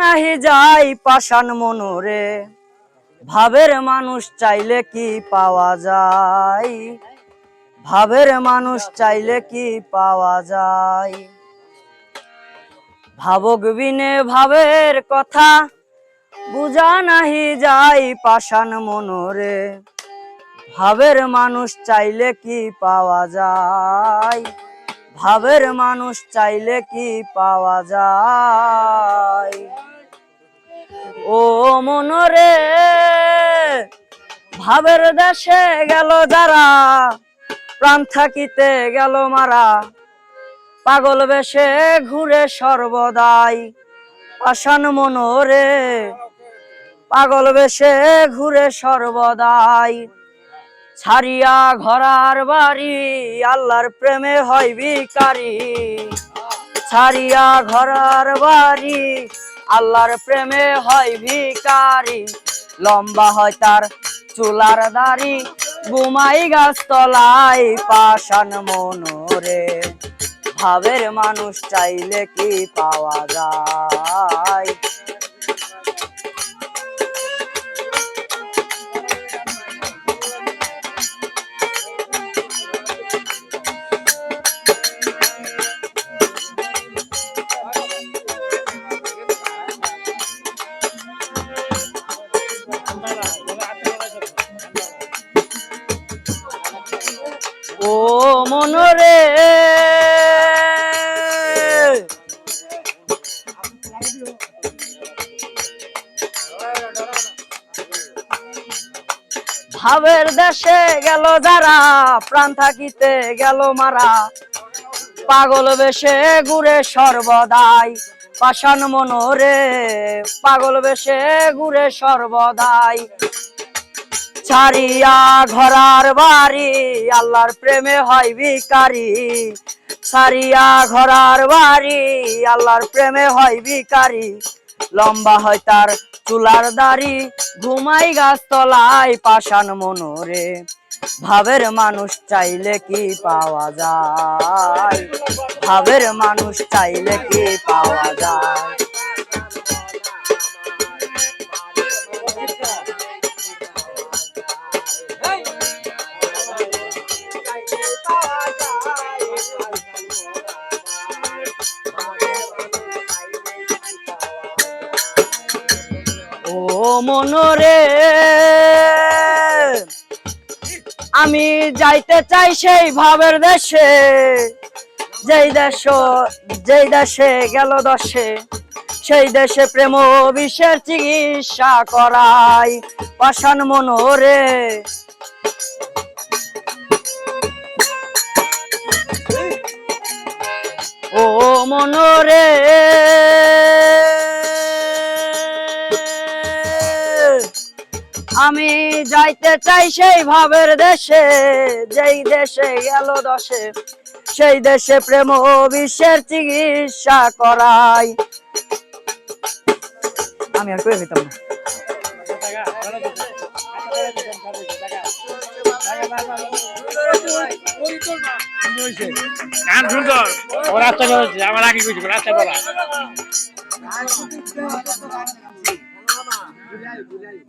নাহি যাই পাষাণ মনোরে। ভাবের মানুষ চাইলে কি পাওয়া যায়? ভাবের মানুষ চাইলে কি পাওয়া যায়? ভাবক বিনে ভাবের কথা, বুঝা নাহি যাই পাষাণ মনোরে। ভাবের মানুষ চাইলে কি পাওয়া যায়? ভাবের মানুষ চাইলে কি পাওয়া যায়? ও মনরে, ভাবের দেশে গেল যারা, প্রাণ থাকিতে গেল মারা। পাগল বেশে ঘুরে সর্বদাই, পাষাণ মনরে। পাগল বেশে ঘুরে সর্বদাই, ছাড়িয়া ঘরার বাড়ি, আল্লাহর প্রেমে হয় বিকারি ছাড়িয়া ঘরার বাড়ি আল্লাহর প্রেমে হয় ভিকারি লম্বা হয় তার চুলার দাড়ি বুমাই গাছ তলাই পাষাণ মনোরে। ভাবের মানুষ চাইলে কি পাওয়া যায়? ও মনরে ভাবের দেশে গেল যারা প্রাণ থাকিতে গেল মারা। পাগল বেশে ঘুরে সর্বদাই। পাষাণ মনোরে, পাগল বেশে ঘুরে সর্বদাই। ছাড়িয়া ঘরার বাড়ি, আল্লাহর প্রেমে হয় বিকারি ছাড়িয়া ঘরার বাড়ি, আল্লাহর প্রেমে হয় বিকারি লম্বা হয় তার চুলার দাড়ি ঘুমাই গাছ তলায় পাষাণ মনোরে। ভাবের মানুষ চাইলে কি পাওয়া যায়? ভাবের মানুষ চাইলে কি পাওয়া যায়? মনরে। আমি যাইতে চাই সেই ভাবের দেশে। যেই দেশ, যেই দেশে গেল দশে, সেই দেশে প্রেম বিষের চিকিৎসা করাই পাষাণ মনোরে। ও মনোরে। আমি যাইতে চাই সেই ভাবের দেশে, যেই দেশে গেল দশে, সেই দেশে প্রেম বিশ্বের চিকিৎসা করাই। আমি আর কই না।